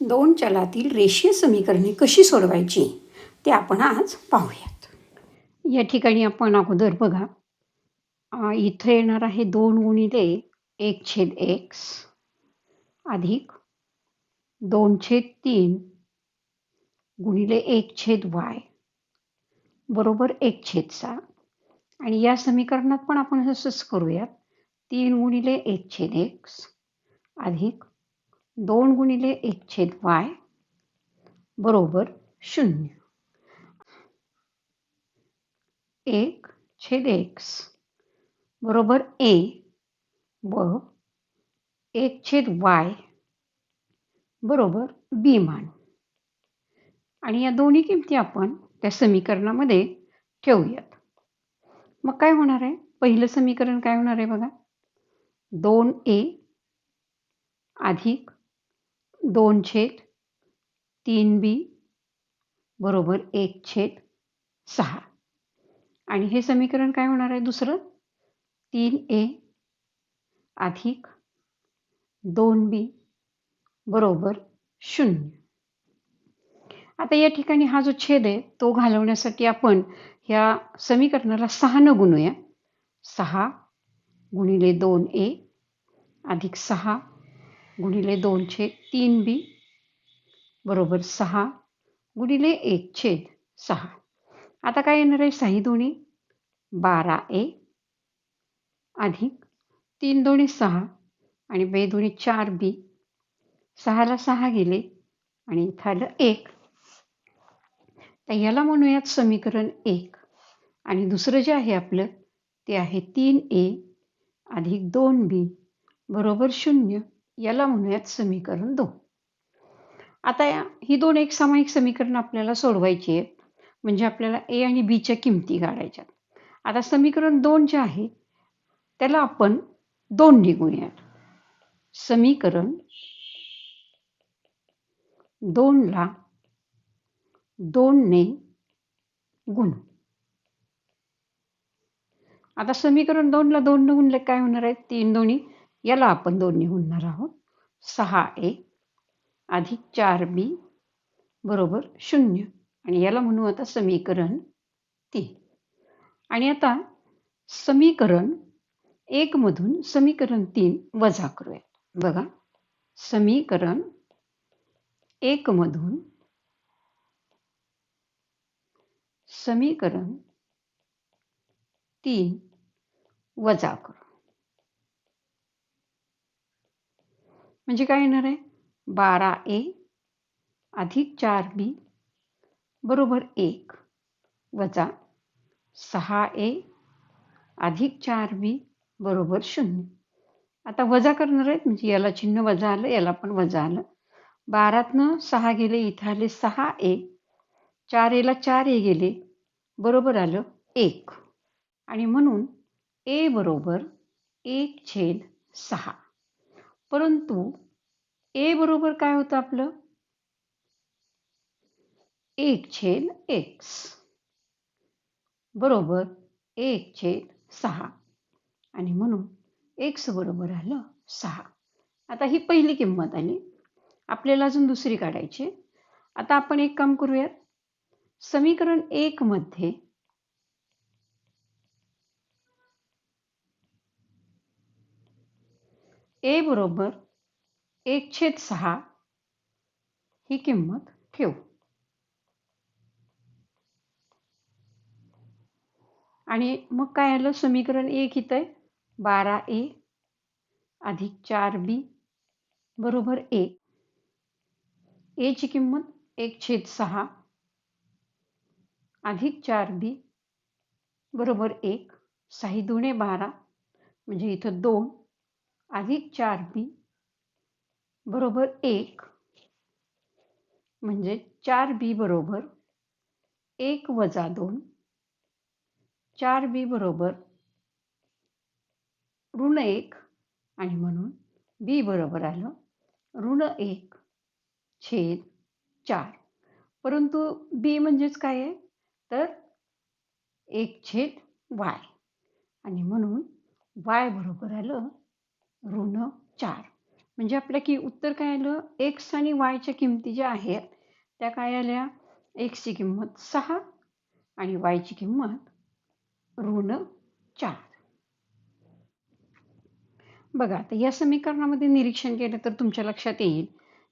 दोन चलातील रेषीय समीकरणे कशी सोडवायची ते आपण आज पाहूयात. या ठिकाणी आपण अगोदर बघा इथं येणार आहे दोन गुणिले एक छेद एक्स अधिक दोन छेद तीन गुणिले एक छेद वाय बरोबर एक छेद सहा आणि या समीकरणात पण आपण असंच करूयात तीन गुणिले एक छेद एक्स अधिक दोन गुणिले एक छेद वाय बरोबर शून्य. एक छेद एक्स बरोबर ए व एक छेद वाय बरोबर बी मानू. आणि या दोन्ही किमती आपण त्या समीकरणामध्ये ठेवूयात. मग काय होणार आहे? पहिलं समीकरण काय होणार आहे बघा? दोन ए अधिक दोन छेद तीन बी बरोबर एक छेद सहा. आणि हे समीकरण काय होणार आहे दुसरं? तीन ए अधिक दोन बी बरोबर शून्य. आता या ठिकाणी हा जो छेद आहे तो घालवण्यासाठी आपण ह्या समीकरणाला सहानं गुणूया. सहा गुणिले दोन ए अधिक सहा गुणिले दोन छेद तीन बी बरोबर सहा गुणिले एक छेद सहा. आता काय येणार आहे? सही दोन्ही बारा ए अधिक तीन दोन्ही सहा आणि बे दोन्ही चार बी सहाला सहा गेले आणि इथं आलं एक. तर याला म्हणूयात समीकरण एक. आणि दुसरं जे आहे आपलं ते आहे तीन ए अधिक दोन बी बरोबर शून्य. याला म्हणूयात समीकरण दोन. आता या ही दोन एक सामायिक समीकरण आपल्याला सोडवायची आहेत. म्हणजे आपल्याला ए आणि बीच्या किमती काढायच्या आता समीकरण दोन जे आहे त्याला आपण दोन निघूयात. समीकरण दोनला दोनने गुण. आता समीकरण दोनला दोन गुणले काय होणार आहे तीन दोन्ही. याला आपण दोन्ही गुणणार आहोत. सहा ए अधिक चार बी बरोबर शून्य. आणि याला म्हणू आता समीकरण तीन. आणि आता समीकरण एकमधून समीकरण तीन वजा करूयात. बघा समीकरण एकमधून समीकरण तीन वजा करू. म्हणजे काय येणार आहे? बारा ए अधिक चार बी बरोबर एक वजा सहा ए अधिक चार बी बरोबर शून्य. आता वजा करणार आहेत म्हणजे याला चिन्ह वजा आलं याला पण वजा आलं. बारातनं सहा गेले इथं आले सहा ए. चार एला चार ए गेले बरोबर आलं एक. आणि म्हणून ए बरोबर एक छेद सहा. परंतु ए बरोबर काय होतं आपलं? एक छेद एक्स बरोबर एक छेद सहा. आणि म्हणून एक्स बरोबर आलं सहा. आता ही पहिली किंमत आली. आपल्याला अजून दुसरी काढायची आहे. आता आपण एक काम करूयात. समीकरण एक ए बरोबर एक छेद सहा ही किंमत ठेवू. आणि मग काय आलं? समीकरण एक इथं आहे. बारा ए अधिक चार बी बरोबर ए. एची किंमत एक छेद सहा अधिक चार बी बरोबर एक. साही दुणे बारा. म्हणजे इथं दोन. अधिक चार बी बरोबर एक. म्हणजे चार बी बरोबर एक वजा दोन. चार बी बरोबर ऋण एक. आणि म्हणून बी बरोबर आलं ऋण एक छेद चार. परंतु बी म्हणजेच काय आहे? तर एक छेद वाय आणि म्हणून वाय बरोबर आलं ऋण चार. म्हणजे आपल्या की उत्तर काय आलं? एक्स आणि वायच्या किमती ज्या आहेत त्या काय आल्या? एक्सची किंमत सहा आणि वायची किंमत ऋण चार. बघा आता या समीकरणामध्ये निरीक्षण केलं तर तुमच्या लक्षात येईल.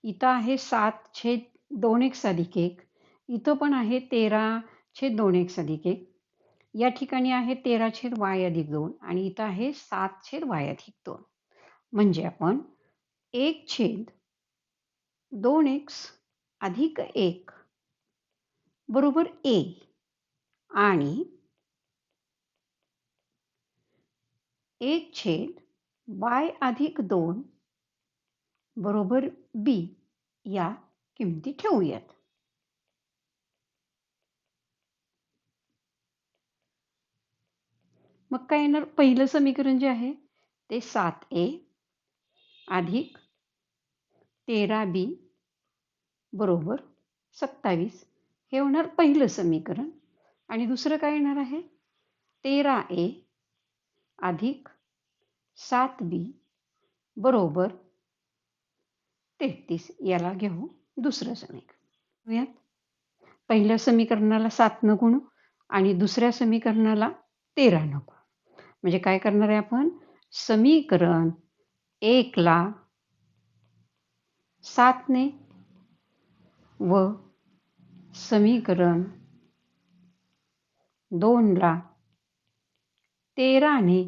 इथं आहे सात छेद दोन एक अधिक एक. इथं पण आहे तेरा छेद दोन एक अधिक एक. या ठिकाणी आहे तेरा छेद वाय अधिक दोन आणि इथं आहे सात छेद वाय अधिक दोन. म्हणजे आपण एक छेद दोन एक्स अधिक एक बरोबर ए आणि एक छेद वाय अधिक दोन बरोबर बी या किमती ठेवूयात. मग काय येणार? पहिलं समीकरण जे आहे ते सात ए अधिक तेरा बी बरोबर सत्तावीस. हे होणार पहिलं समीकरण. आणि दुसरं काय येणार आहे? तेरा ए अधिक सात बी बरोबर तेहतीस. याला घेऊ दुसरं समीकरण. पहिल्या समीकरणाला सात न गुणू आणि दुसऱ्या समीकरणाला तेरा नको म्हणजे काय करणार आहे आपण? समीकरण एकला सातने व समीकरण दोनला तेराने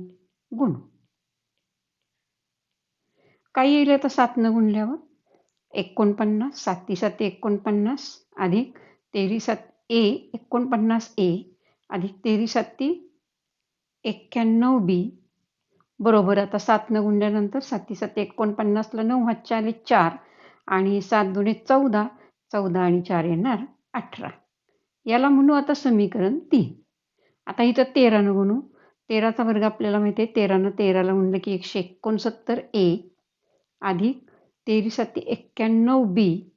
गुण. काय येईल आता सातनं गुणल्यावर? एकोणपन्नास साती साती एकोणपन्नास अधिक तेरी सात ए एकोणपन्नास ए अधिक तेरी साती एक्क्याण्णव बी. बरोबर आता सातनं गुणल्यानंतर साती सात एकोणपन्नासला नऊ हातच्या आले चार आणि सात दुणे चौदा चौदा आणि चार येणार अठरा. याला म्हणू आता समीकरण तीन. आता इथं तेरानं गुणू. तेराचा वर्ग आपल्याला माहिती आहे तेरानं तेराला म्हणलं की एकशे एकोणसत्तर ए अधिक तेरी साती एक्क्याण्णव बी.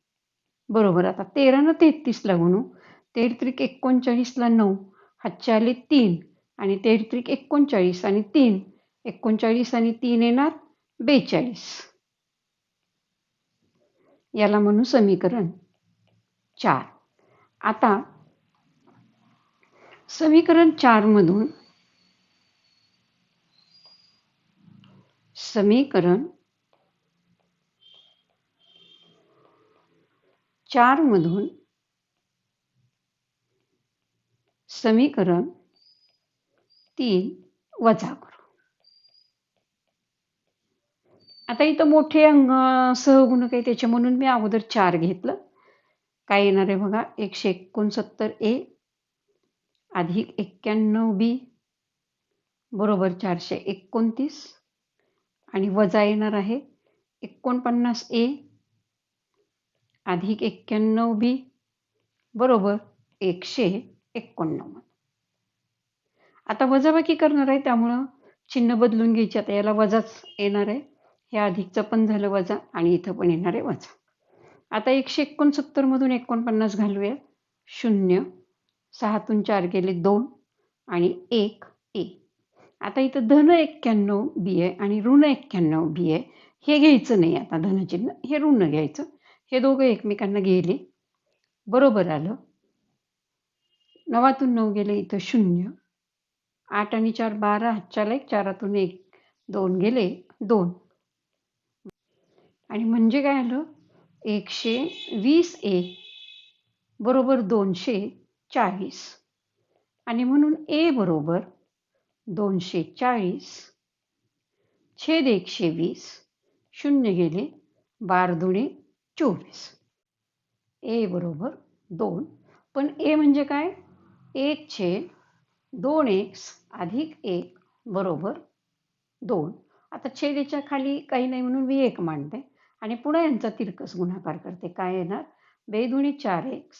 बरोबर आता तेरानं तेहतीसला गुणू. तेरत्रिक एकोणचाळीसला नऊ हातच्या आले तीन आणि तेरत्रिक एकोणचाळीस आणि तीन. एकोणचाळीस आणि तीन येणार बेचाळीस. याला म्हणू समीकरण चार. आता समीकरण चारमधून समीकरण चारमधून समीकरण तीन वजा करू. आता इथं मोठे अंग सहगुण काही त्याच्या म्हणून मी अगोदर चार घेतलं. काय येणार आहे बघा? एकशे एकोणसत्तर ए अधिक एक्क्याण्णव बी बरोबर चारशे एकोणतीस. आणि वजा येणार आहे एकोणपन्नास ए अधिक एक्क्याण्णव बी बरोबर एकशे एकोणनव्वद. आता वजाबाकी करणार आहे त्यामुळं चिन्ह बदलून घ्यायची. आता याला वजाच येणार आहे. हे अधिकचं पण झालं वजा आणि इथं पण येणार आहे वजा. आता एकशे एकोणसत्तरमधून एकोणपन्नास घालूया. शून्य सहातून चार गेले दोन आणि एक ए. आता इथं धन एक्क्याण्णव बी आहे आणि ऋण एक्क्याण्णव बी आहे हे घ्यायचं नाही आता धनचिन्ह हे ऋण घ्यायचं. हे दोघं एकमेकांना गेले. बरोबर आलं. नवातून नऊ गेले इथं शून्य. आठ आणि चार बारा हातच्याला एक चारातून एक दोन गेले दोन. आणि म्हणजे काय आलं? एकशे वीस ए बरोबर दोनशे चाळीस. आणि म्हणून ए बरोबर दोनशे चाळीस छेद एकशे वीस शून्य गेले बार दुणे चोवीस. ए बरोबर दोन. पण ए म्हणजे काय? एक छेद दोन एक्स अधिक एक बरोबर दोन. आता छेदेच्या खाली काही नाही म्हणून मी एक मांडते. आणि पुन्हा यांचा तिरकस गुणाकार करते. काय येणार? बे चार एक्स.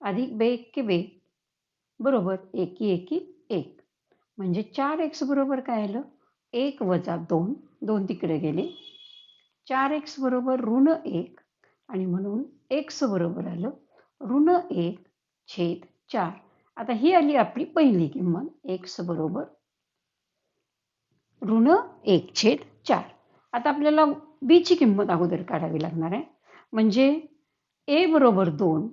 अधिक बे के बे. बरोबर? एकी एकी एक. म्हणजे चार एक्स बरोबर काय आलं? एक वजा दोन. दोन तिकडे गेले. चार एक्स बरोबर ऋण एक. आणि म्हणून एक्स बरोबर आलं ऋण एक छेद चार. आता ही आली आपली पहिली किंमत. एक्स बरोबर ऋण एक छेद चार. आता आपल्याला बीची किंमत अगोदर काढावी लागणार आहे. म्हणजे ए बरोबर दोन.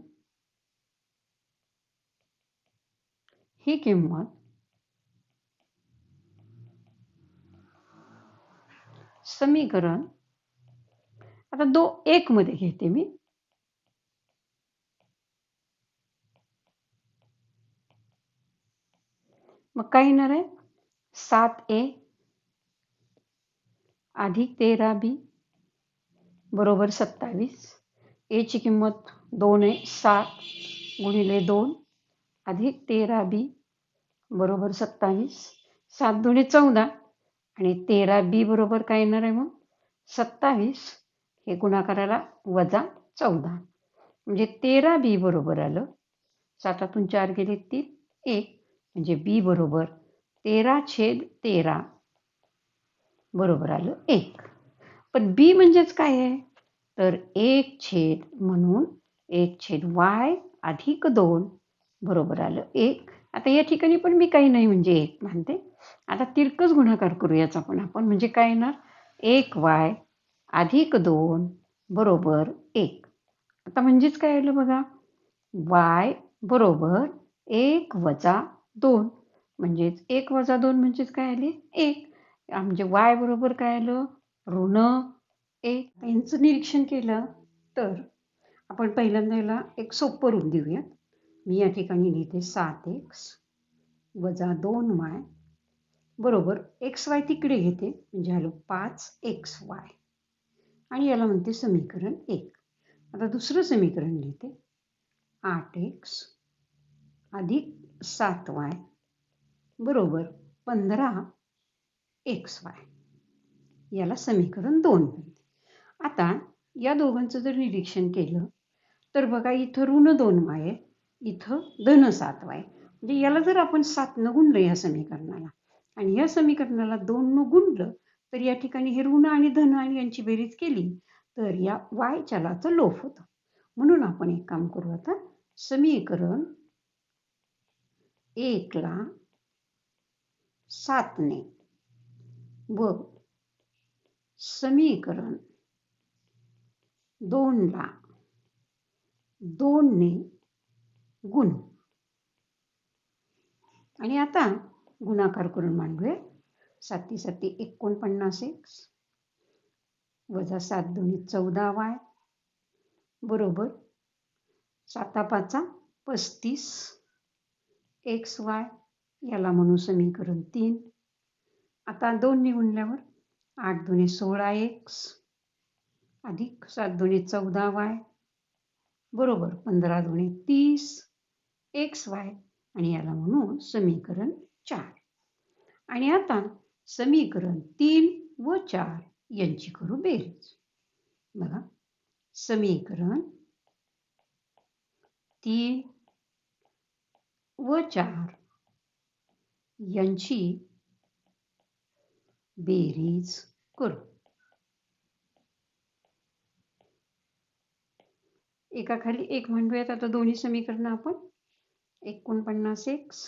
ही किंमत समीकरण आता दो एक मध्ये घेते मी. मग काय येणार आहे? सात ए अधिक तेरा बी. बरोबर सत्तावीस. एची किंमत दोन आहे सात गुणिले दोन अधिक तेरा बी बरोबर सत्तावीस. सात दोन्ही चौदा आणि तेरा बी बरोबर काय येणार आहे मग? सत्तावीस. हे गुणाकाराला वजा चौदा. म्हणजे तेरा बी बरोबर आलं. सातातून चार गेले तीन. एक. म्हणजे बी बरोबर तेरा छेद तेरा बरोबर आलं एक. पण बी म्हणजेच काय आहे? तर एक छेद म्हणून एक छेद वाय अधिक दोन बरोबर आलं एक. आता या ठिकाणी पण मी काही नाही म्हणजे एक मानते. आता तिरकच गुणाकार करू याचा पण आपण म्हणजे काय येणार? एक वाय अधिक दोन बरोबर एक. आता म्हणजेच काय आलं बघा? वाय बरोबर एक वजा दोन. म्हणजेच एक वजा दोन म्हणजेच काय आले? एक. म्हणजे वाय बरोबर काय आलं? ऋण एक यांचं निरीक्षण केलं तर आपण पहिल्यांदा याला एक सोपं रूप देऊयात. मी या ठिकाणी लिहिते सात एक्स वजा दोन वाय बरोबर एक्स वाय तिकडे घेते म्हणजे आलो पाच एक्स वाय. आणि याला म्हणते समीकरण एक. आता दुसरं समीकरण लिहिते. आठ एक्स अधिक सात वाय बरोबर पंधरा एक्स वाय. याला समीकरण दोन म्हणते आता या दोघांचं जर निरीक्षण केलं तर बघा इथं ऋण दोन वाय आहे इथं धन सात वाय म्हणजे याला जर आपण सात न गुणलं या समीकरणाला आणि या समीकरणाला दोन न गुणलं तर या ठिकाणी हे ऋण आणि धन आणि यांची बेरीज केली तर या वाय चलाचं लोप होतं. म्हणून आपण एक काम करू आता समीकरण एकला सातने व समीकरण दोनला दोनने गुण. आणि आता गुणाकार करून मांडूया. साती साती एकोणपन्नास एक्स वजा सात दोन्ही चौदा वाय. बरोबर. साता पाचा पस्तीस. X Y. याला म्हणू समीकरण तीन. आता दोन निवडल्यावर आठ दोन्ही सोळा एक्स अधिक सात दुने चौदा वाय बरोबर पंधरा दोन्ही तीस एक्स वाय आणि याला म्हणू समीकरण चार. आणि आता समीकरण तीन व चार यांची करू बेरीज. बघा समीकरण तीन व चार यांची बेरीज करू एकाखाली एक म्हणूयात आता दोन्ही समीकरणं आपण. एकोणपन्नास एक्स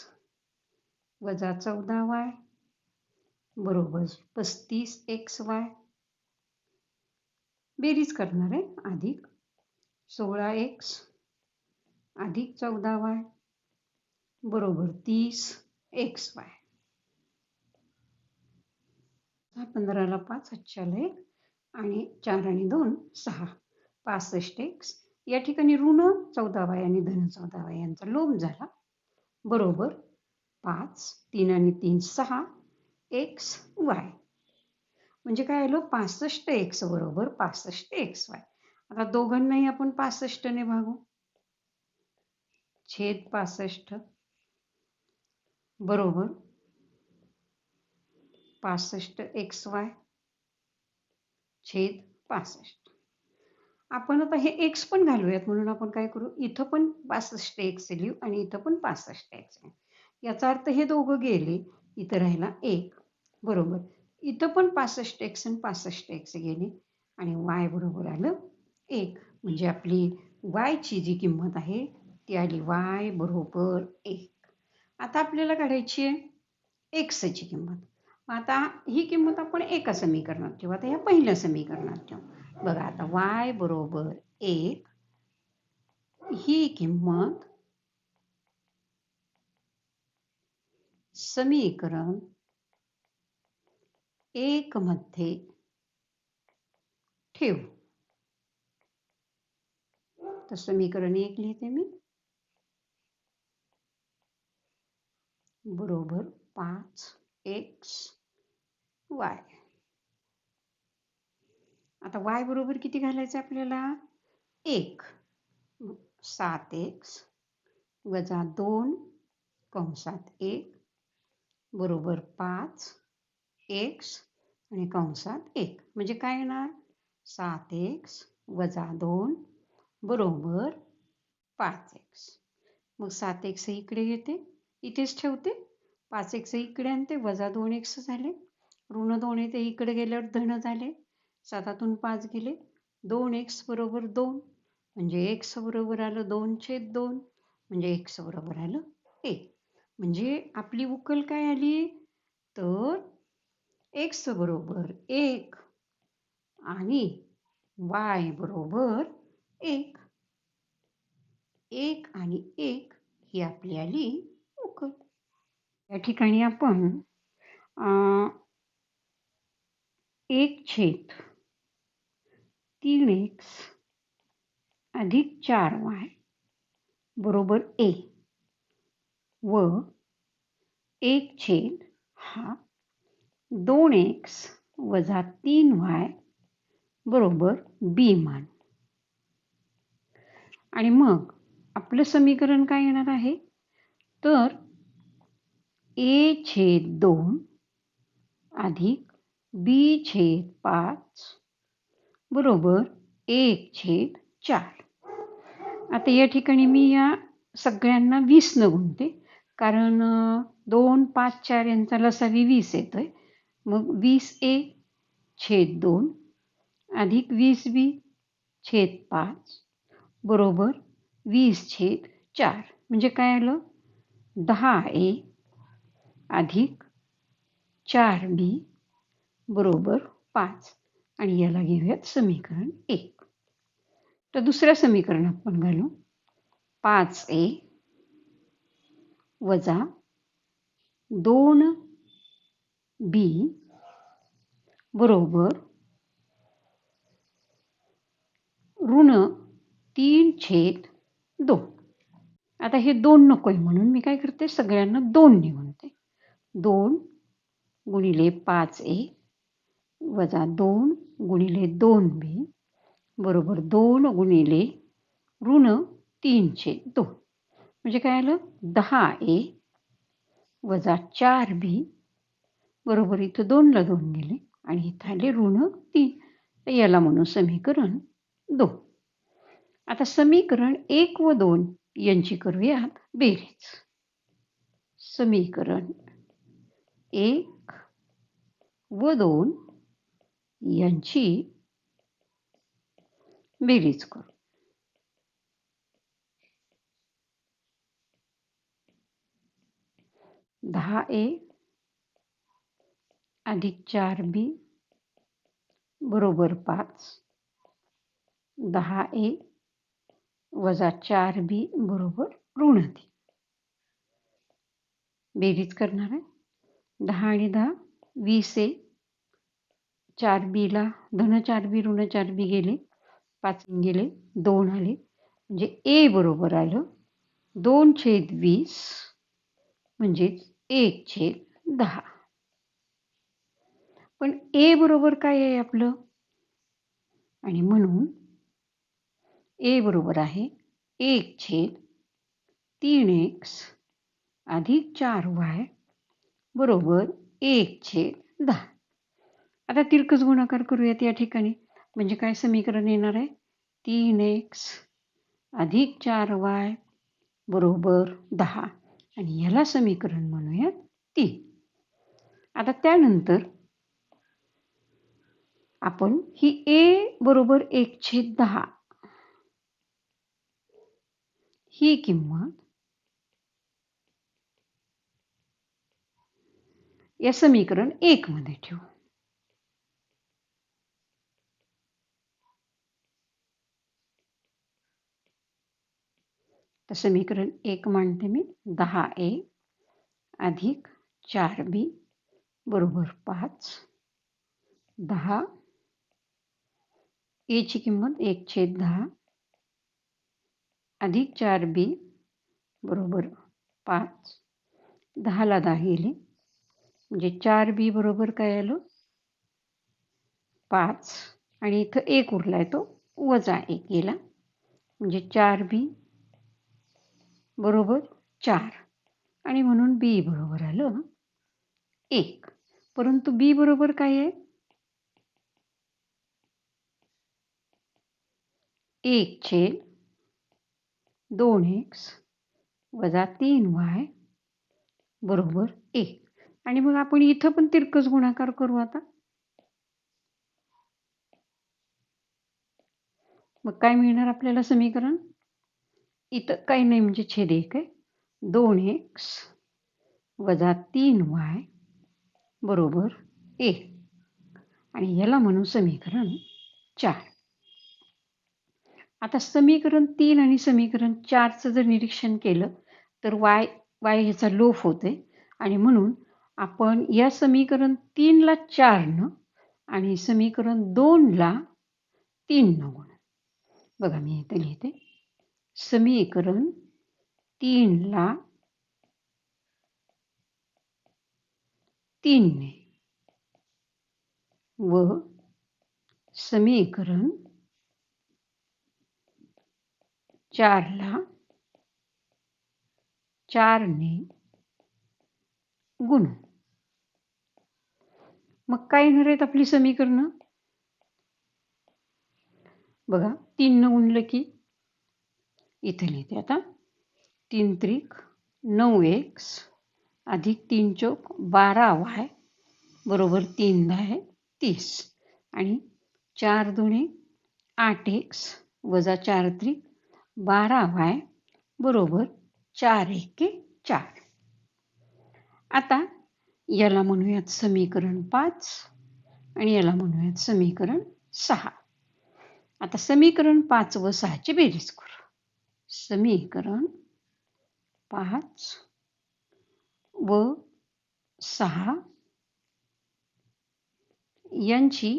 वजा चौदा वाय बरोबर पस्तीस एक्स वाय. बेरीज करणार आहे अधिक सोळा एक्स अधिक चौदा वाय बरोबर तीस एक्स वाय. पंधराला पाच अच्छाला एक आणि चार आणि दोन सहा. पासष्ट एक्स. या ठिकाणी ऋण चौदावाय आणि धन चौदावाय यांचा लोभ झाला. बरोबर पाच तीन आणि तीन सहा एक्स वाय. म्हणजे काय आलं? पासष्ट एक्स बरोबर पासष्ट एक्स वाय. आता दोघांनाही आपण पासष्टने भागू. छेद पासष्ट. बरोबर पासष्ट एक्स वाय छेद पासष्ट. आपण आता हे एक्स पण घालूयात म्हणून आपण काय करू? इथं पण पासष्ट एक्स लिहू आणि इथं पण पासष्ट एक्स याचा अर्थ हे दोघं गेले इथं राहिला एक. बरोबर. इथं पण पासष्ट एक्स आणि पासष्ट एक्स गेले आणि वाय बरोबर आलं एक. म्हणजे आपली वायची जी किंमत आहे ती आली वाय बरोबर एक. आता आपल्याला काढायची आहे एक्सची किंमत. आता ही किंमत आपण एका समीकरणात ठेवू. आता या पहिल्या समीकरणात ठेवू. बघा, आता वाय बरोबर एक, ही किंमत समीकरण एक मध्ये ठेवू. तर समीकरण एक लिहिते मी. बरोबर पाच. वाय बरोबर किती घालायचं आपल्याला? एक. सात एक्स वजा दोन कंसात एक बरोबर पाच एक्स आणि कंसात एक. म्हणजे काय येणार? सात एक्स वजा दोन बरोबर पाच एक्स. मग सात एक्स इकडे येते इथेच ठेवते. पाच एक्स इकडे आणते वजा दोन एक्स झाले. ऋण दोन येते इकडे गेल्यावर धन झाले. सातातून पाच गेले. दोन एक्स बरोबर दोन म्हणजे एक्स बरोबर आलं दोन छेद दोन म्हणजे एक्स बरोबर आलं एक. म्हणजे आपली उकल काय आली? तर एक्स बरोबर एक आणि वाय बरोबर एक. एक आणि एक ही आपली आली उकल. या ठिकाणी आपण एक छेद तीन एक्स अधिक चार वाय बरोबर ए व एक छेद हा दोन एक्स वजा तीन वाय बरोबर बी मान. आणि मग आपलं समीकरण काय येणार आहे? तर ए छेद दोन अधिक बी छेद पाच बरोबर. एक छेद चार. आता या ठिकाणी मी या सगळ्यांना वीस न गुणते कारण दोन पाच चार यांचा लसावी वीस येतोय. मग वीस ए छेद दोन अधिक वीस बी छेद पाच बरोबर वीस छेद चार. म्हणजे काय आलं? दहा ए अधिक चार बी बरोबर पाच. आणि याला घेऊयात समीकरण एक. तर दुसऱ्या समीकरणात पण घालू. पाच ए वजा दोन बी बरोबर ऋण तीन छेद दोन. आता हे दोन नको आहे म्हणून मी काय करते? सगळ्यांना दोन निवडते. दोन गुणिले पाच ए वजा दोन गुणिले दोन बी बरोबर दोन गुणिले ऋण तीनशे दोन. म्हणजे काय आलं? दहा ए वजा चार बी बरोबर इथं दोनला दोन गेले आणि इथं आले ऋण तीन. तर याला म्हणून समीकरण दोन. आता समीकरण एक व दोन यांची करूयात बेरीज. समीकरण एक व दोन यांची बेरीज करू. दहा ए अधिक चार बी बरोबर पाच. दहा ए वजा चार बी बरोबर ऋण तीन बेरीज करणार आहे. दहा आणि दहा वीस ए चार बीला धन चार बी ऋण चार बी गेले पाच गेले दोन आले. म्हणजे ए बरोबर आलं. दोन छेद वीस म्हणजेच एक छेद दहा. पण ए बरोबर काय आहे आपलं? आणि म्हणून ए बरोबर आहे एक छेद तीन एक्स अधिक चार वाय बरोबर एक छेद दहा. आता तिरकस गुणाकार करूयात या ठिकाणी. म्हणजे काय समीकरण येणार आहे? तीन एक्स अधिक चार वाय बरोबर दहा. आणि याला समीकरण म्हणूयात तीन. आता त्यानंतर आपण ही ए बरोबर एक छेद दहा. ही किंमत या समीकरण एक मध्ये ठेवू. तर समीकरण एक मांडते मी. दहा ए अधिक चार बी बरोबर पाच. दहा एची किंमत एक छेद दहा अधिक चार बी बरोबर पाच. दहाला दहा गेले. म्हणजे चार बी बरोबर काय आलं? पाच. आणि इथं एक उरला आहे तो. वजा एक गेला. म्हणजे चार बी बरोबर चार. आणि म्हणून बी बरोबर आलं एक. परंतु बी बरोबर काय आहे? एक छेद दोन एक्स वजा तीन वाय बरोबर एक. आणि मग आपण इथं पण तिरकस गुणाकार करू आता. मग काय मिळणार आपल्याला समीकरण? इथं काही नाही म्हणजे छेद एक आहे. दोन एक्स वजा तीन वाय बरोबर ए. आणि याला म्हणू समीकरण चार. आता समीकरण तीन आणि समीकरण चारचं जर निरीक्षण केलं तर वाय वाय ह्याचा लोप होते आणि म्हणून आपण या समीकरण तीनला चारनं आणि समीकरण दोनला तीन न गुण. बघा मी इथे लिहिते. समीकरण तीनला तीनने. व समीकरण चारला चारने गुण. मग काय येणार आहेत आपली समीकरणं? बघा तीननं गुणलं की इथे लिहिते आता. तीन त्रिक नऊ एक्स अधिक तीन चौक बारा वाय बरोबर तीन दहा तीस. आणि चार दोने आठ एक्स वजा चार त्रिक बारा वाय बरोबर चार एके चार. आता याला म्हणूयात समीकरण पाच आणि याला म्हणूयात समीकरण सहा. आता समीकरण पाच व सहाची बेरीज करू. समीकरण पाच व सहा यांची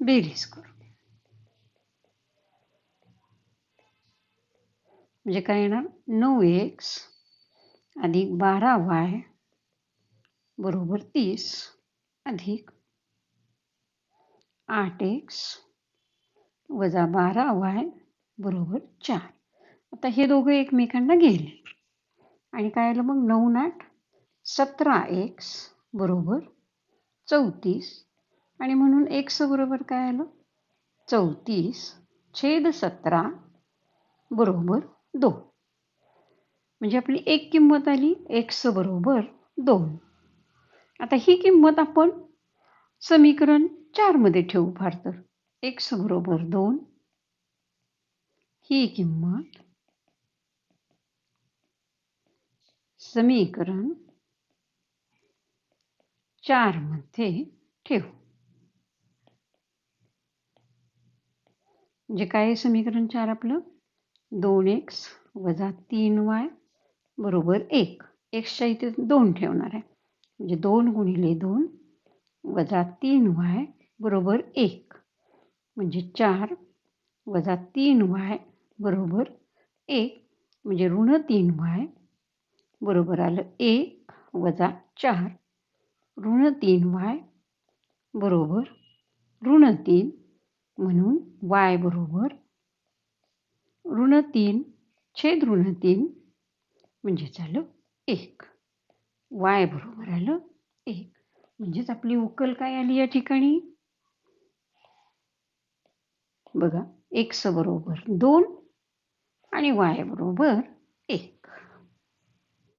बेरीज करू. म्हणजे काय येणार? नऊ एक्स अधिक बारा वाय बरोबर तीस अधिक आठ एक्स वजा बारा वाय बरोबर चार. आता हे दोघं एकमेकांना गेले. आणि काय आलं मग? नऊ आठ सतरा एक्स बरोबर चौतीस. आणि म्हणून एक्स बरोबर काय आलं? चौतीस छेद सतरा बरोबर दोन. म्हणजे आपली एक किंमत आली एक्स बरोबर दोन. आता ही किंमत आपण समीकरण चारमध्ये ठेवू फार तर. एक्स बरोबर दोन ही किंमत समीकरण चारमध्ये ठेवू. म्हणजे काय समीकरण चार आपलं? दोन एक्स वजा तीन वाय बरोबर एक. एक्सच्या इथे दोन ठेवणार आहे. म्हणजे दोन गुणिले दोन वजा तीन वाय बरोबर एक. म्हणजे चार वजा तीन वाय बरोबर? एक म्हणजे ऋण तीन वाय. बरोबर आलं. एक वजा चार. ऋण तीन वाय. बरोबर? ऋण तीन म्हणून वाय बरोबर. ऋण तीन छेद ऋण तीन म्हणजे झालं एक. वाय बरोबर आलं एक. म्हणजेच आपली उकल काय आली या ठिकाणी? बघा एक्स बरोबर. दोन आणि वाय बरोबर